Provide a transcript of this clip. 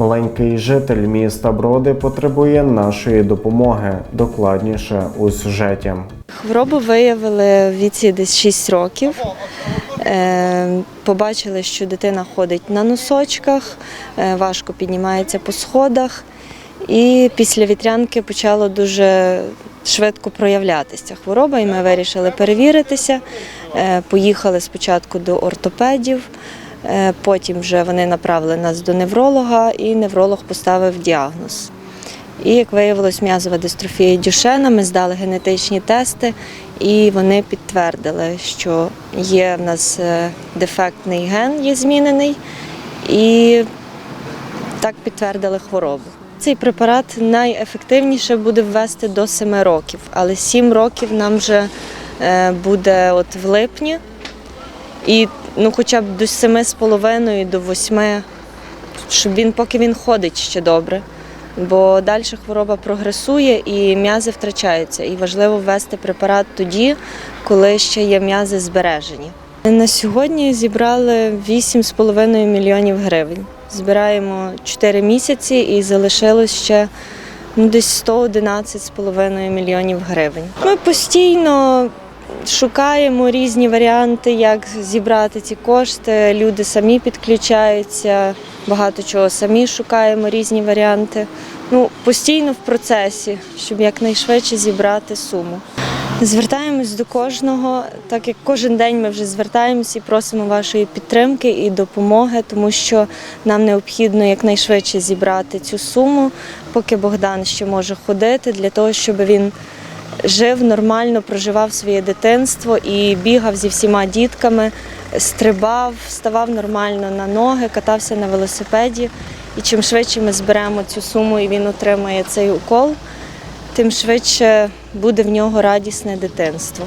Маленький житель міста Броди потребує нашої допомоги. Докладніше у сюжеті. Хворобу виявили в віці десь 6 років. Е, Побачили, що дитина ходить на носочках, е, важко піднімається по сходах. І після вітрянки почало дуже швидко проявлятися хвороба, і ми вирішили перевіритися. Е, Поїхали спочатку до ортопедів, потім вже вони направили нас до невролога, і невролог поставив діагноз. І як виявилось, м'язова дистрофія Дюшена, ми здали генетичні тести, і вони підтвердили, що є в нас е, дефектний ген, є змінений, і так підтвердили хворобу. Цей препарат найефективніше буде ввести до 7 років, але 7 років нам вже е, буде от в липні, і ну, хоча б до 7,5 до 8, щоб він, поки він ходить ще добре бо далі хвороба прогресує і м'язи втрачаються. І важливо ввести препарат тоді, коли ще є м'язи збережені. На сьогодні зібрали 8,5 мільйонів гривень. Збираємо 4 місяці і залишилось ще ну, десь 111,5 мільйонів гривень. Ми постійно шукаємо різні варіанти, як зібрати ці кошти. Люди самі підключаються, багато чого самі шукаємо різні варіанти. Ну, постійно в процесі, щоб якнайшвидше зібрати суму. Звертаємось до кожного, так як кожен день ми вже звертаємось і просимо вашої підтримки і допомоги, тому що нам необхідно якнайшвидше зібрати цю суму, поки Богдан ще може ходити, для того, щоб він жив нормально, проживав своє дитинство і бігав зі всіма дітками, стрибав, ставав нормально на ноги, катався на велосипеді. І чим швидше ми зберемо цю суму і він отримає цей укол, тим швидше буде в нього радісне дитинство.